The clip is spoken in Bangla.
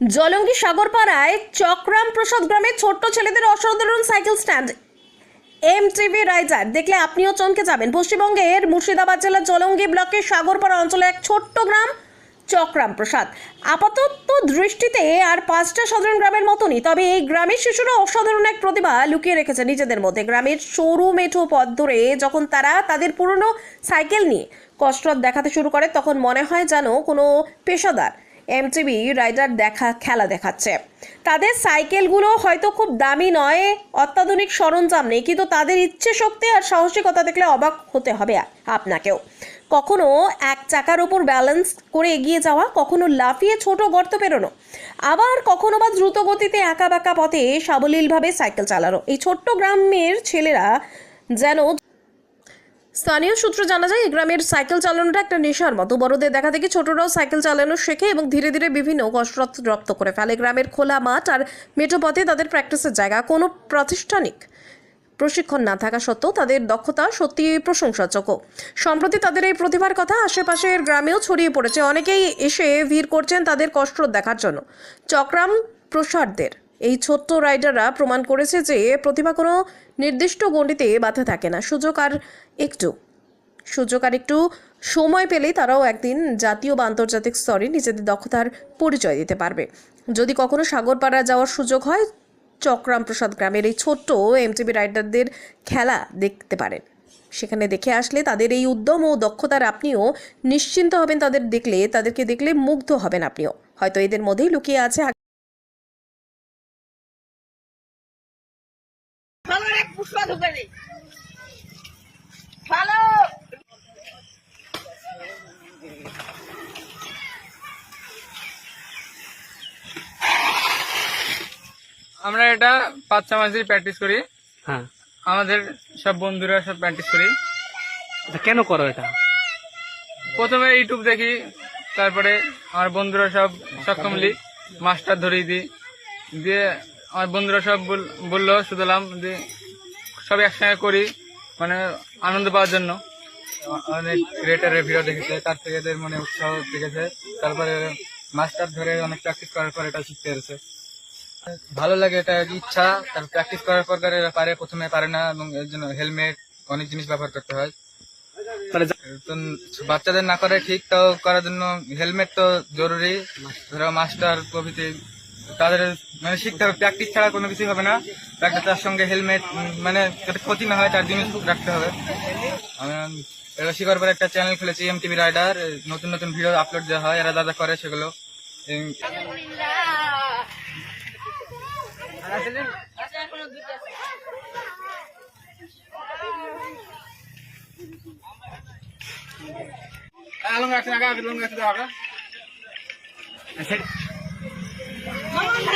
জলঙ্গি সাগরপাড়ায় চক্রাম প্রসাদ গ্রামে ছোট্ট ছেলেদের অসাধারণ cycle stand. M TV riser, দেখলে আপনিও চমকে যাবেন। পশ্চিমবঙ্গের মুর্শিদাবাদ জেলার জলঙ্গি ব্লকের সাগরপাড়া অঞ্চলে এক ছোট্ট গ্রাম চক্রাম প্রসাদ আপাতত দৃষ্টিতে আর পাঁচটা সাধারণ গ্রামের মতনই, তবে এই গ্রামের শিশুরা অসাধারণ এক প্রতিভা লুকিয়ে রেখেছে নিজেদের মধ্যে। গ্রামের সরু, মেঠো পথ ধরে যখন তারা তাদের পুরনো সাইকেল নিয়ে কসরত দেখাতে শুরু করে, তখন মনে হয় যেন কোনো পেশাদার এমটিভি রাইডার দেখা, খেলা দেখাচ্ছে। তাদের সাইকেলগুলো হয়তো খুব দামি নয়, অত্যাধুনিক সরঞ্জাম নেই, কিন্তু তাদের ইচ্ছে শক্তি আর সাহসিকতা দেখলে অবাক হতে হবে আপনাকেও। কখনো এক চাকার ওপর ব্যালেন্স করে এগিয়ে যাওয়া, কখনো লাফিয়ে ছোট গর্ত পেরোনো, আবার কখনো বা দ্রুত গতিতে একা বাঁকা পথে সাবলীলভাবে সাইকেল চালানো। এই ছোট্ট গ্রামের ছেলেরা যেন স্থানীয় সূত্র জানা যায়, এই গ্রামের সাইকেল চালানোটা একটা নেশার মতো। বড়দের দেখা দেখি ছোটরাও সাইকেল চালানো শেখে এবং ধীরে ধীরে বিভিন্ন কসরত রপ্ত করে ফেলে। গ্রামের খোলা মাঠ আর মেঠো পথে তাদের প্র্যাকটিসের জায়গা। কোনো প্রাতিষ্ঠানিক প্রশিক্ষণ না থাকা সত্ত্বেও তাদের দক্ষতা সত্যি প্রশংসাযোগ্য। সম্প্রতি তাদের এই প্রতিভার কথা আশেপাশের গ্রামেও ছড়িয়ে পড়েছে। অনেকেই এসে ভিড় করছেন তাদের কসরত দেখার জন্য। চক্রাম প্রসাদদের এই ছোট্ট রাইডাররা প্রমাণ করেছে যে প্রতিভা কোনো নির্দিষ্ট গণ্ডিতে বাধা থাকে না। সুযোগ আর একটু। সুযোগ আর একটু সময় পেলেই তারাও একদিন জাতীয় বা আন্তর্জাতিক স্তরে নিজেদের দক্ষতার পরিচয় দিতে পারবে। যদি কখনো সাগরপাড়া যাওয়ার সুযোগ হয় চক্রাম প্রসাদ গ্রামের এই ছোট্ট এমটিভি রাইডারদের খেলা দেখতে পারেন। সেখানে দেখে আসলে তাদের এই উদ্যম ও দক্ষতার আপনিও নিশ্চিন্ত হবেন, তাদের দেখলে, তাদেরকে দেখলে মুগ্ধ হবেন আপনিও। হয়তো এদের মধ্যেই লুকিয়ে আছে পুষ্পা ঢুকে নেই ভালো। আমরা এটা পাঁচ ছ মাস ধরে প্র্যাকটিস করি। হ্যাঁ। আমাদের সব বন্ধুরা সব প্র্যাকটিস করি। এটা কেন করো এটা? প্রথমে ইউটিউব দেখি তারপরে আমার বন্ধুরা সব সক্ষম লি মাস্টার ধরিয়ে দিই। দিয়ে আমার বন্ধুরা সব বল- বলল শুধুলাম যে সব একসঙ্গে করি মানে আনন্দ পাওয়ার জন্য। অনেক ক্রিয়েটারের ভিডিও দেখেছে তার থেকে এদের মনে উৎসাহ দেখেছে। তারপরে মাস্টার ধরে অনেক প্র্যাকটিস করার পর এটা শিখতে পেরেছে। ভালো লাগে এটা ইচ্ছা তার প্র্যাকটিস করার পর তারা পারে প্রথমে পারে না এবং এর জন্য হেলমেট অনেক জিনিস ব্যবহার করতে হয়। তাহলে বাচ্চাদের না করে ঠিক তাও করার জন্য হেলমেট তো জরুরি। ধরো মাস্টার প্রভৃতি তাদের মানে শিখতে হবে। প্র্যাকটিস ছাড়া কোনো কিছুই হবে না। প্র্যাকটিস তার সঙ্গে হেলমেট মানে যাতে ক্ষতি না হয়, তার জিনিস রাখতে হবে। শিকার পরে একটা চ্যানেল খুলেছি এম টিভি রাইডার নতুন নতুন ভিডিও আপলোড দেওয়া হয়, এরা দাদা করে সেগুলো। দুটো আছে ভালো Come on,